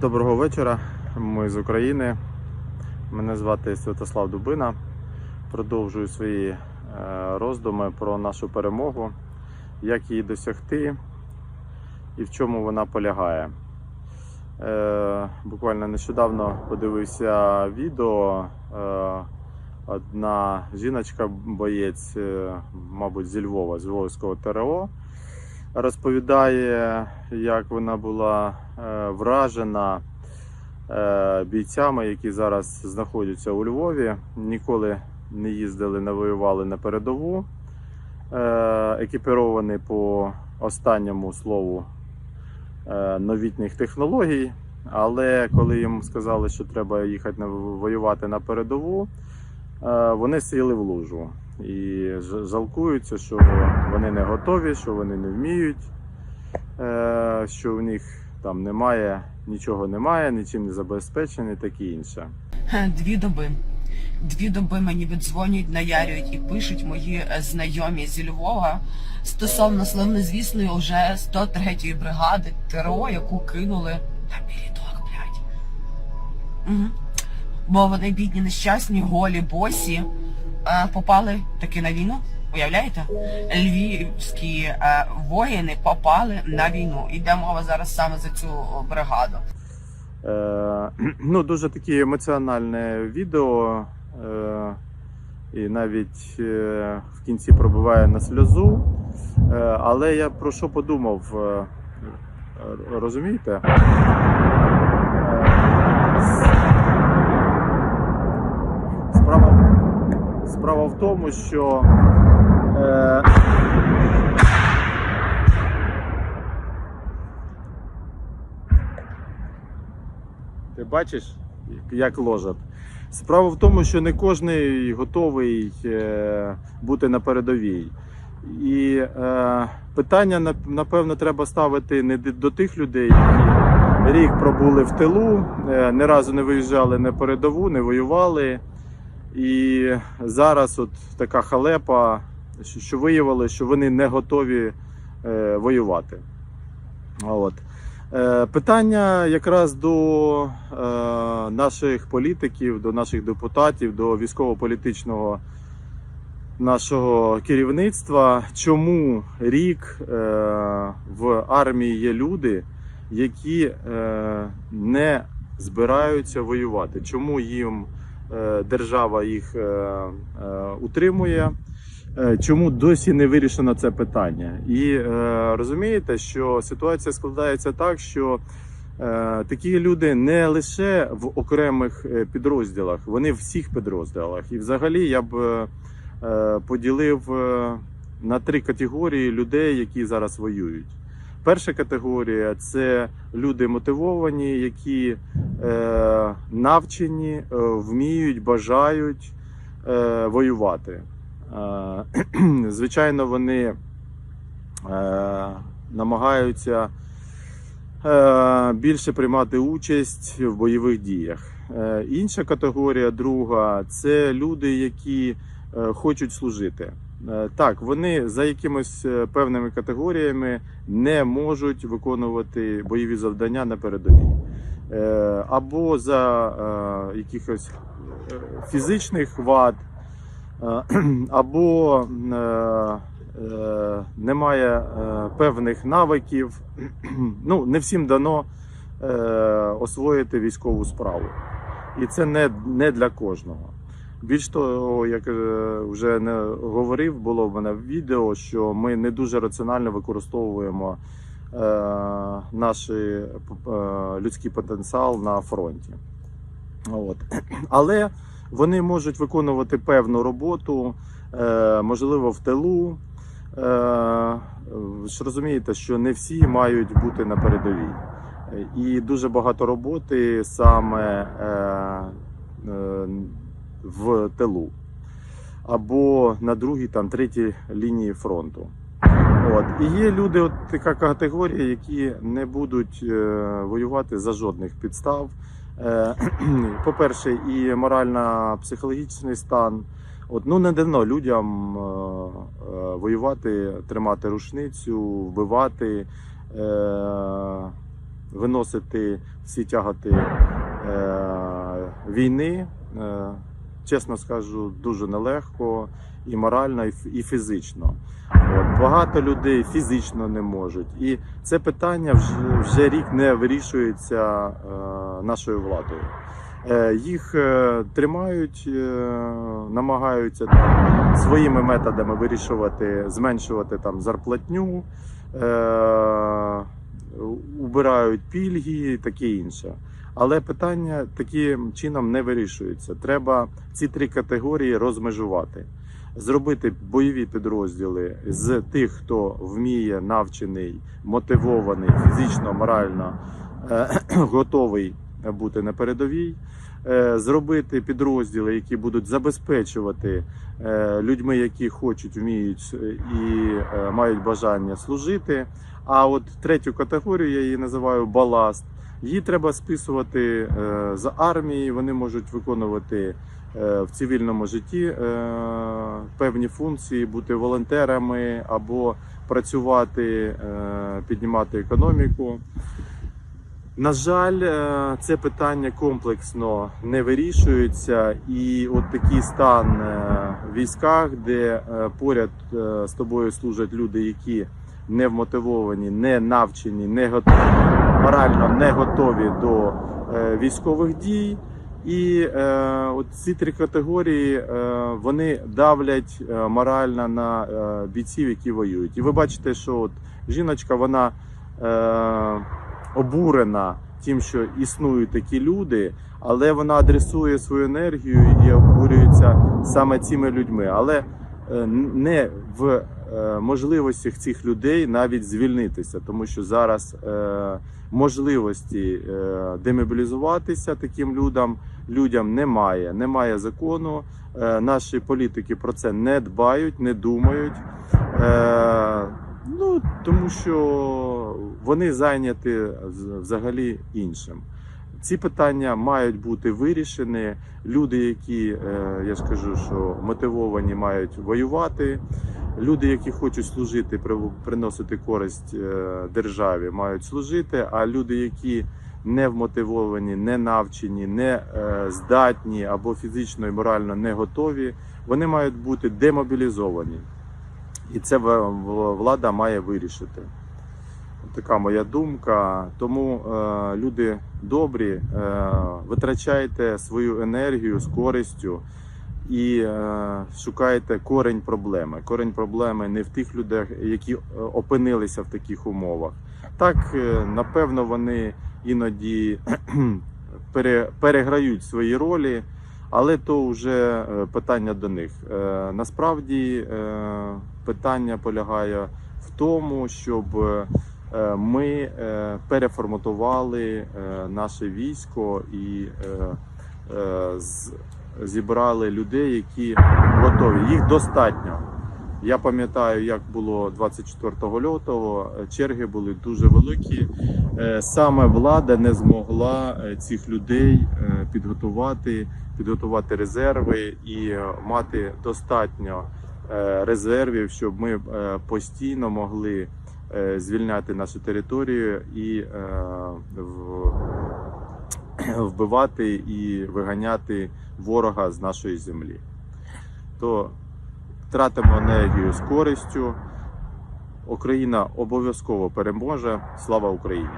Доброго вечора. Ми з України. Мене звати Святослав Дубина. Продовжую свої е, роздуми про нашу перемогу, як її досягти і в чому вона полягає. Е, Буквально нещодавно подивився відео. е, Одна жіночка, боєць, мабуть, зі Львова, з Львовського ТРО, розповідає, як вона була е, вражена е, бійцями, які зараз знаходяться у Львові, ніколи не їздили, не воювали на передову, е, екіпіровані по останньому слову новітніх технологій. Але коли їм сказали, що треба їхати воювати на передову, вони сіли в лужу і жалкуються, що вони не готові, що вони не вміють, е, що в них там немає, нічого немає, нічим не забезпечені, таке інше. Е, Дві доби. Дві доби мені віддзвонюють, наярюють і пишуть мої е, знайомі зі Львова стосовно славнозвісної вже 103-ї бригади ТРО, яку кинули на біліток, блядь. Угу. Бо вони бідні, нещасні, голі, босі, попали таки на війну. Уявляєте? Львівські воїни попали на війну. Іде мова зараз саме за цю бригаду. Е, ну, дуже таке емоціональне відео, е, і навіть е, в кінці пробиває на сльозу. Е, але я про що подумав, е, розумієте? Е, Справа, справа в тому, що е, Ти бачиш, як ложать? Справа в тому, що не кожен готовий е, бути на передовій. І е, питання, напевно, треба ставити не до тих людей, які рік пробули в тилу, е, ні разу не виїжджали на передову, не воювали. І зараз от така халепа, що- виявили, що вони не готові е, воювати. От. Е, Питання якраз до е, наших політиків, до наших депутатів, до військово-політичного нашого керівництва. Чому рік е, в армії є люди, які е, не збираються воювати? Чому їм держава їх е, е, утримує? Е, Чому досі не вирішено це питання? І е, розумієте, що ситуація складається так, що е, такі люди не лише в окремих е, підрозділах, вони в всіх підрозділах. І взагалі я б е, е, поділив е, на три категорії людей, які зараз воюють. Перша категорія це люди мотивовані, які е, навчені, е, вміють, бажають е, воювати. Е, Звичайно, вони е, намагаються е, більше приймати участь в бойових діях. Е, Інша категорія, друга, це люди, які е, хочуть служити. Е, Так, вони за якимись е, певними категоріями не можуть виконувати бойові завдання на передовій. Е, Або за якихось фізичних вад, або немає певних навиків. Ну, не всім дано освоїти військову справу. І це не для кожного. Більш того, як е, вже не говорив, було в мене в відео, що ми не дуже раціонально використовуємо е, наш е, людський потенціал на фронті. От. Але вони можуть виконувати певну роботу, е, можливо, в тилу. Е, ви ж розумієте, що не всі мають бути на передовій. І дуже багато роботи саме е, е, в тилу або на другій, там, третій лінії фронту. От. І є люди, от така категорія, які не будуть е, воювати за жодних підстав. Е, По-перше, і морально-психологічний стан. От, ну, не дано людям е, е, воювати, тримати рушницю, вбивати, е, виносити всі тяготи е, війни. Е, чесно скажу, дуже нелегко і морально, і фізично. От, багато людей фізично не можуть. І це питання вже, вже рік не вирішується е, нашою владою. Е, їх е, тримають, е, намагаються там, своїми методами вирішувати, зменшувати там зарплатню, е, убирають пільги і таке інше. Але питання таким чином не вирішується. Треба ці три категорії розмежувати, зробити бойові підрозділи з тих, хто вміє, навчений, мотивований, фізично, морально е, готовий бути на передовій. е, Зробити підрозділи, які будуть забезпечувати е, людьми, які хочуть, вміють і мають бажання служити. А от третю категорію я її називаю баласт. Її треба списувати е, з армії. Вони можуть виконувати е, в цивільному житті е, певні функції, бути волонтерами або працювати, піднімати економіку. На жаль, це питання комплексно не вирішується, і от такий стан в військах, де поряд з тобою служать люди, які не вмотивовані, не навчені, не готові, морально не готові до е, військових дій. І е, от ці три категорії е, вони давлять е, морально на е, бійців, які воюють. І ви бачите, що от жіночка вона е, обурена тим, що існують такі люди, але вона адресує свою енергію і обурюється саме цими людьми. Але е, не в е, можливостях цих людей навіть звільнитися, тому що зараз е, можливості е, демобілізуватися таким людям людям немає. Немає закону. Наші політики про це не дбають, не думають. Ну тому що вони зайняті взагалі іншим. Ці питання мають бути вирішені. Люди, які я ж кажу, що мотивовані, мають воювати. Люди, які хочуть служити, при- приносити користь е, державі, мають служити. А люди, які не вмотивовані, не навчені, не е, здатні або фізично і морально не готові, вони мають бути демобілізовані. І це влада має вирішити. Така моя думка. Тому е, люди добрі, е, витрачайте свою енергію з користю і е, шукайте корень проблеми. Корень проблеми не в тих людях, які е, опинилися в таких умовах. Так, е, напевно, вони іноді пере, переграють свої ролі, але то вже е, питання до них. Е, Насправді е, питання полягає в тому, щоб е, ми переформатували наше військо і з- зібрали людей, які готові. Їх достатньо. Я пам'ятаю, як було 24 лютого. Черги були дуже великі. Е, Саме влада не змогла е, цих людей е, підготувати, підготувати резерви і мати достатньо резервів, щоб ми постійно могли звільняти нашу територію і в- вбивати і виганяти ворога з нашої землі. То тратимо енергію з користю. Україна обов'язково переможе. Слава Україні!